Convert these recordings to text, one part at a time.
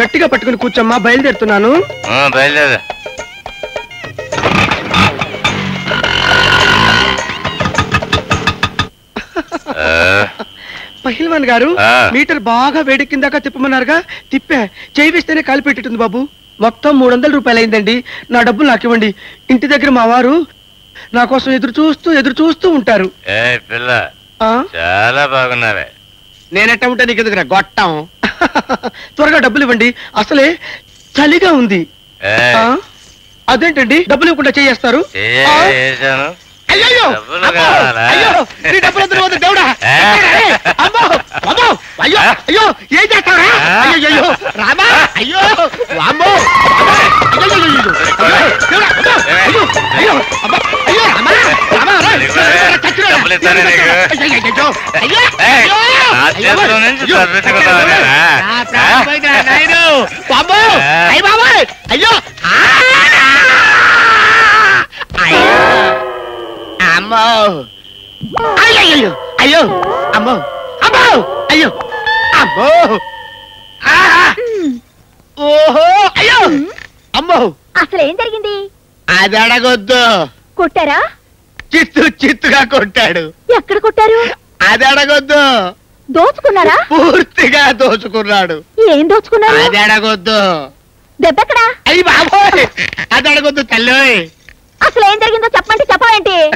గట్టిగా పట్టుకుని కూర్చోమ్మా బయలుదేరుతున్నాను. బయలుదేరా. పహిల్వాన్ గారు. మీటర్ బాగా వేడెక్కిందాకా తిప్పమన్నారుగా తిప్పా చేయి వేస్తేనే కాలు పెట్టింది బాబు. మొత్తం మూడు వందల రూపాయలు అయిందండి నా డబ్బులు నాకు ఇవ్వండి. ఇంటి దగ్గర మా వారు నా కోసం ఎదురు చూస్తూ ఎదురు చూస్తూ ఉంటారు. చాలా బాగున్నావే. నేనెట్ట ఉంటే నీకు ఎదుగురా గొట్టం. త్వరగా డబ్బులు ఇవ్వండి అసలే చలిగా ఉంది ఆ? అదేంటండి డబ్బులు ఇవ్వకుండా చేయేస్తారు చెయ్యి ఆ? వేశాను. అయ్యయ్యో! డబ్బులు అమ్మో! కావాలా? అయ్యో! నీ డబ్బులు వద్దు, వద్దు, దేవుడా! ఏ? ఏయ్! అమ్మో! అమ్మో! అయ్యో! అయ్యో! ఏం చేస్తావురా? అయ్యయ్యయ్యో! రామా! అయ్యో! వామ్మో! అమ్మో! అయ్యయ్యయ్యో! అయ్యో! దేవుడా! చచ్చిరా! డబ్బులు ఇస్తానే నీకు. ఏయ్! అయ్యో! నా చేతిలో నుంచి! తప్పించుకున్నావా? నాయను! అయ్య! అమ్మో అయ్యో అయ్యో అమ్మో అమ్మో అయ్యో అమ్మో! ఓహో అయ్యో అమ్మో అసలు ఏం జరిగింది అది అడగొద్దు కొట్టారా చిత్తు చిత్తుగా కొట్టాడు. ఎక్కడ కొట్టారు? అది అడగొద్దు. దోచుకున్నారా? పూర్తిగా దోచుకున్నాడు. ఏం దోచుకున్నారు? అది అడగొద్దు. దెబ్బెక్కడా? అయ్యి బాబోయ్! అది అడగొద్దు తల్లి అసలు ఏం జరిగిందో చెప్పండి చెప్పవేంటి?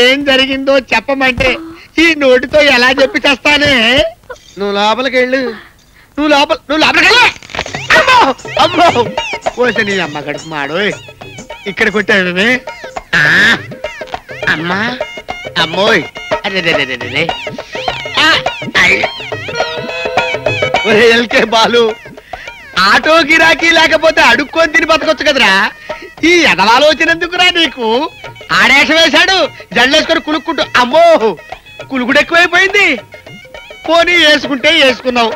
ఏం జరిగిందో చెప్పమంటే ఈ నోటితో ఎలా చెప్పి చేస్తానే? నువ్వు లోపలికి వెళ్ళు నువ్వు లోపల నువ్వు లోపలికి వెళ్ళు అమ్మో! అమ్మో! పోసే నీ అమ్మ కడుపు మాడోయ్ ఇక్కడ కొట్టాడనే ఆ, అమ్మా? అమ్మోయ్. అరే ఎల్కే బాలు. ఆటో గిరాకీ లేకపోతే అడుక్కొని తిని బతకొచ్చు కదరా. ఈ ఎదవాలోచనందుకురా నీకు? ఆడేష వేశాడు జల్లేసుకొని కులుక్కుంటూ. అమ్మో కులుగుడు ఎక్కువైపోయింది. పోనీ వేసుకుంటే వేసుకున్నావు.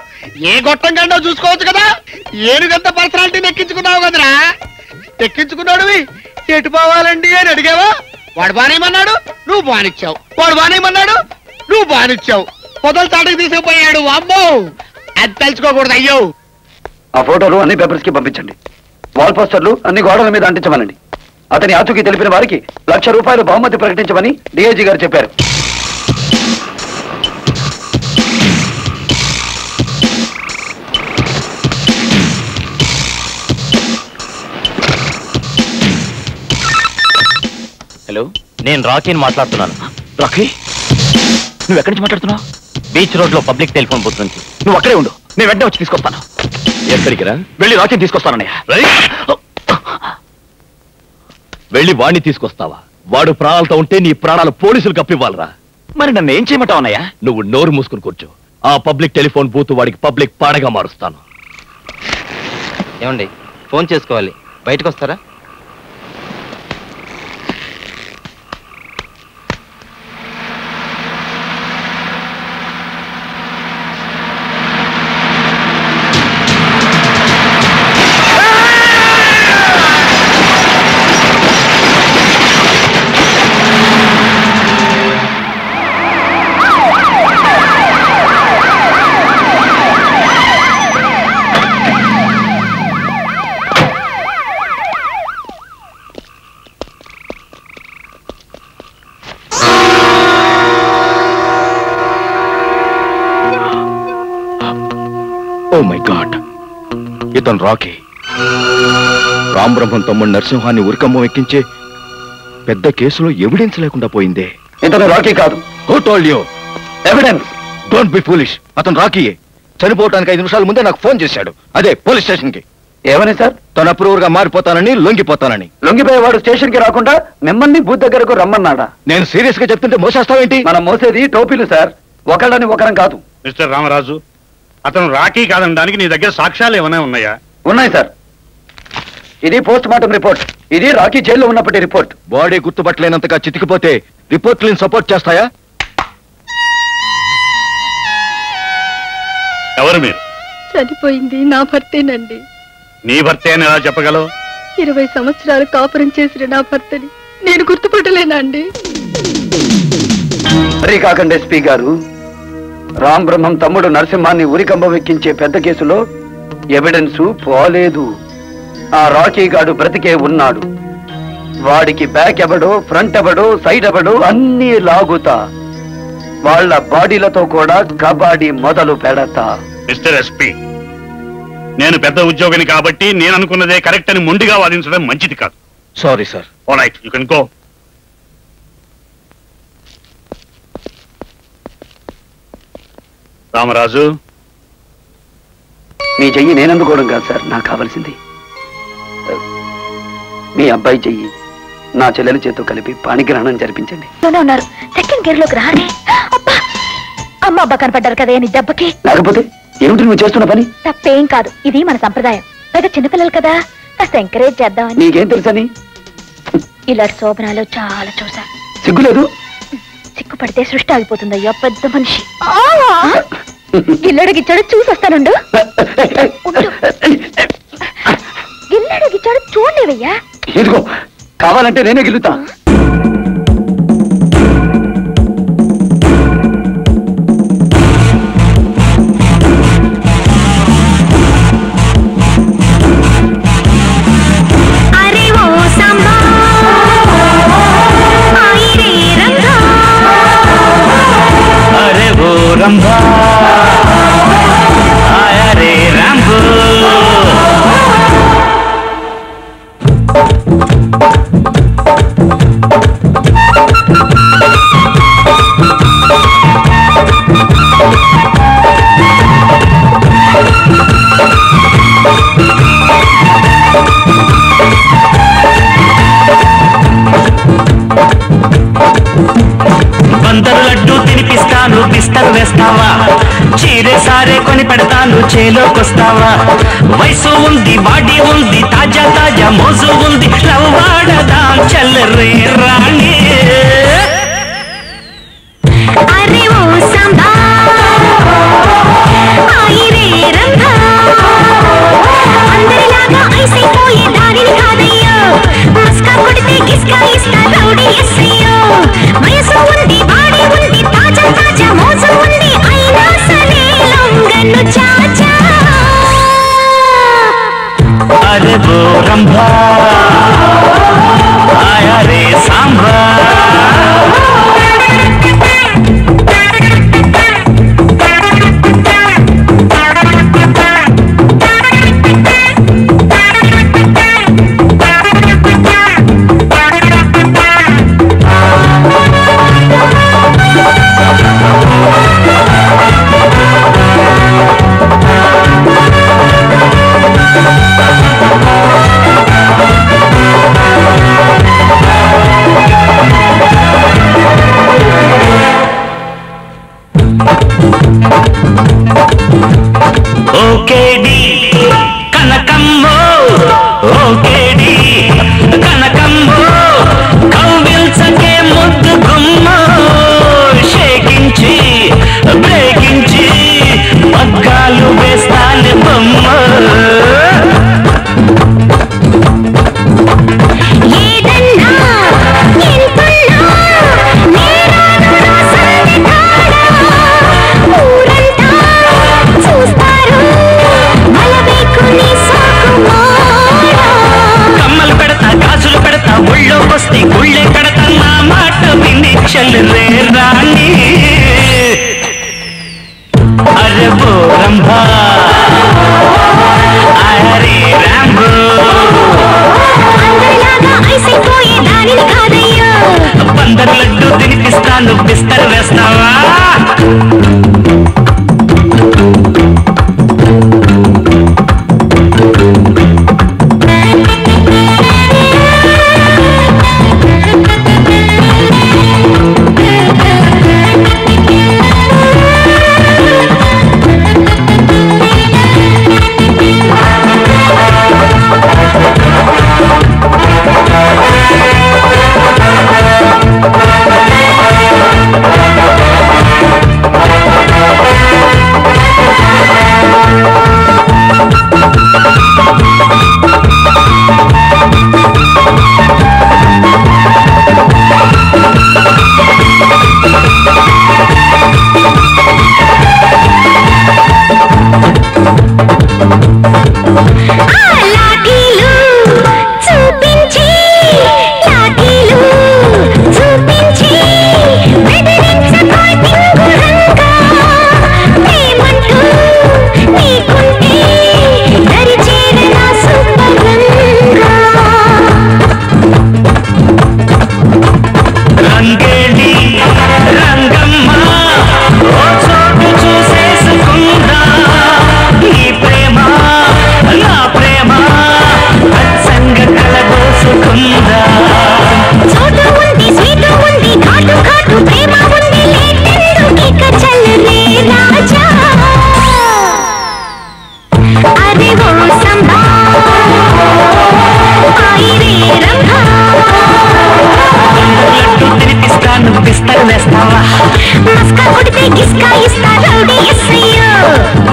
ఏ గొట్టం కండో చూసుకోవచ్చు కదా? ఏనుగంత పర్సనాలిటీని ఎక్కించుకున్నావు కదరా? ఎక్కించుకున్నాడువి. ఎటు పోవాలండి అని అడిగావా? వాడు బానేమన్నాడు? నువ్వు బానిచ్చావు. వాడు బానేమన్నాడు? నువ్వు బానిచ్చావు. పొదలు తాటకు తీసుకుపోయాడు అమ్మో అది తెలుసుకోకూడదు అయ్యో! ఆ ఫోటోలు అన్ని పేపర్స్కి పంపించండి. వాల్ పోస్టర్లు అన్ని గోడల మీద అంటించమనండి. అతని ఆచూకీ తెలిపిన వారికి లక్ష రూపాయలు బహుమతి ప్రకటించమని డిఐజీ గారు చెప్పారు. హలో? నేను రాకీని మాట్లాడుతున్నాను. రాఖీ? నువ్వు ఎక్కడి నుంచి మాట్లాడుతున్నావు? బీచ్ రోడ్లో పబ్లిక్ టెలిఫోన్ బూత్ నుంచి. నువ్వు అక్కడే ఉండు. నేను వెంటనే వచ్చి తీసుకొస్తాను. ఎక్కడికి రా వెళ్ళి రాఖీని తీసుకొస్తానన్నయ్య. వెళ్ళి వాడిని తీసుకొస్తావా? వాడు ప్రాణాలతో ఉంటే నీ ప్రాణాలు పోలీసులకు అప్పివ్వాలరా మరి నన్ను ఏం చేయమంటావు అన్నయ్య? నువ్వు నోరు మూసుకుని కూర్చో. ఆ పబ్లిక్ టెలిఫోన్ బూత్ వాడికి పబ్లిక్ పాడగా మారుస్తాను. ఏమండి? ఫోన్ చేసుకోవాలి. బయటకు వస్తారా ఓ మై గాడ్ ఇతను రాకీ. రామబ్రహ్మం తమ్ముడు నరసింహాన్ని ఉరికమ్మం ఎక్కించే పెద్ద కేసులో ఎవిడెన్స్ లేకుండా పోయిందే. ఇంతను రాఖీ కాదు. Who told you evidence don't be foolish అతను రాకీయే. చనిపోవటానికి ఐదు నిమిషాల ముందే నాకు ఫోన్ చేశాడు. అదే పోలీస్ స్టేషన్కి ఏమని సార్? తన అప్రూవర్గా మారిపోతానని లొంగిపోతానని. లొంగిపోయేవాడు స్టేషన్కి రాకుండా మిమ్మల్ని బూత్ దగ్గరకు రమ్మన్నాడా? నేను సీరియస్గా చెప్తుంటే మోసేస్తావేంటి? మనం మోసేది టోపీలు సార్. ఒకళ్ళని ఒకరం కాదు. మిస్టర్ రామరాజు అతను రాఖీ కాదనడానికి నీ దగ్గర సాక్ష్యాలు ఏమైనా ఉన్నాయా? ఉన్నాయి సార్. ఇది పోస్ట్ మార్టం రిపోర్ట్. ఇది రాకీ జైల్లో ఉన్నప్పటి రిపోర్ట్. బాడీ గుర్తుపట్టలేనంతగా చితికిపోతే రిపోర్ట్లను సపోర్ట్ చేస్తాయా? ఎవరు మీరు? చనిపోయింది నా భర్తేనండి. నీ భర్తే అని ఎలా చెప్పగలవు? ఇరవై సంవత్సరాలు కాపురం చేసిన నా భర్తని నేను గుర్తుపట్టలేనా అండి? సరే కాకండి ఎస్పీ గారు. రామ్ బ్రహ్మం తమ్ముడు నరసింహాన్ని ఉరికంబం ఎక్కించే పెద్ద కేసులో ఎవిడెన్స్ పోలేదు. ఆ రాకీ గాడు బ్రతికే ఉన్నాడు. వాడికి బ్యాక్ ఎవడు ఫ్రంట్ ఎవడు సైడ్ ఎవడు అన్నీ లాగుతా. వాళ్ళ బాడీలతో కూడా కబాడీ మొదలు పెడతా. మిస్టర్ ఎస్పీ నేను పెద్ద ఉద్యోగిని కాబట్టి నేను అనుకున్నదే కరెక్ట్ అని మొండిగా వాదించడం మంచిది కాదు. Sorry sir right you can go Ramaraju. మీ చెయ్యి నేనందుకోవడం కాదు సార్ నాకు కావాల్సింది. మీ అబ్బాయి చెయ్యి నా చెల్లెల చేత్తో కలిపి పాణిగ్రహణం జరిపించండి. లోనే ఉన్నారు సెకండ్ గేర్లోకి రానే. అబ్బా! అమ్మ అబ్బా కనపడ్డారు కదా నీ దెబ్బకి? లేకపోతే ఏమిటి నువ్వు చేస్తున్న పని? తప్పేం కాదు. ఇది మన సంప్రదాయం. పైగా చిన్నపిల్లలు కదా. కాస్త ఎంకరేజ్ చేద్దామని. నీకేం తెలుసని? ఇలాంటి శోభనాలు చాలా చూసా సిగ్గులేదు సిగ్గుపడితే సృష్టి ఆగిపోతుందయ్యా పెద్ద మనిషి. గిల్లడు గిచ్చాడు చూసి వస్తానుండు గిల్లడు గిచ్చాడు చూడలేవయ్యా ఇదిగో కావాలంటే నేనే గెలుతా పని పెడతాను చేలోకొస్తావా? వయసు ఉంది బాడీ ఉంది తాజా తాజా మోజు ఉంది లవ్వాడదా చల్లరే రాణి. దారిని మస్కా కొడితే ఇస్తా రౌడీ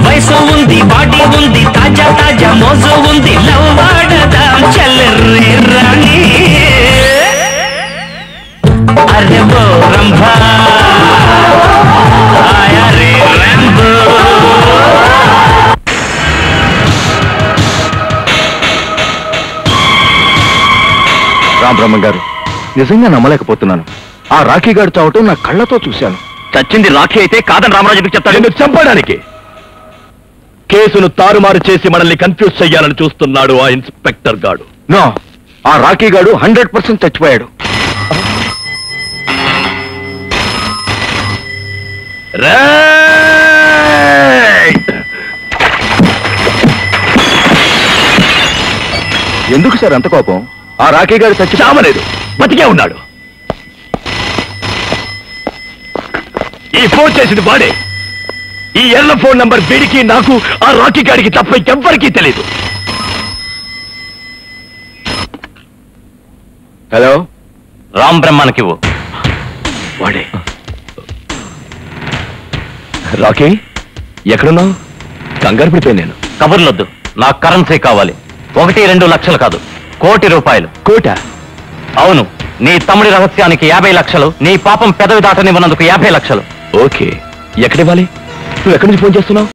వయసు ఉంది బాడీ ఉంది తాజా తాజా మోజు ఉంది లవ్ వాడదాం చల్లరే రాణి. అరే ఓ రంభా. గారు నిజంగా నమ్మలేకపోతున్నాను. ఆ రాఖీ గారు చావటం నా కళ్ళతో చూశాను. చచ్చింది రాఖీ అయితే కాదని రామరాజు ఎందుకు చెప్తాడు నిన్ను చంపడానికి. కేసును తారుమారు చేసి మనల్ని కన్ఫ్యూజ్ చెయ్యాలని చూస్తున్నాడు ఆ ఇన్స్పెక్టర్ గాడు. నో. ఆ రాఖీ గాడు హండ్రెడ్ పర్సెంట్ చచ్చిపోయాడు! ఎందుకు సార్ అంత కోపం? ఆ రాఖీ గారు చచ్చి చావలేదు. బతికే ఉన్నాడు. ఈ ఫోన్ చేసింది వాడే. ఈ ఎర్ర ఫోన్ నంబర్ వీడికి నాకు ఆ రాకీ గాడికి తప్ప ఎవ్వరికీ తెలియదు హలో? రామ్ బ్రహ్మానికివ్వు వాడే. రాకీ ఎక్కడున్నావు? కంగారు పడిపోయి నేను. కబుర్లొద్దు. నాకు కరెన్సీ కావాలి. ఒకటి రెండు లక్షలు కాదు. కోటి రూపాయలు. కోట? అవును. నీ తమ్ముడి రహస్యానికి యాభై లక్షలు నీ పాపం పెదవి దాటనివ్వనందుకు యాభై లక్షలు. ఓకే. ఎక్కడివ్వాలి? నువ్వు ఎక్కడి నుంచి ఫోన్ చేస్తున్నావు?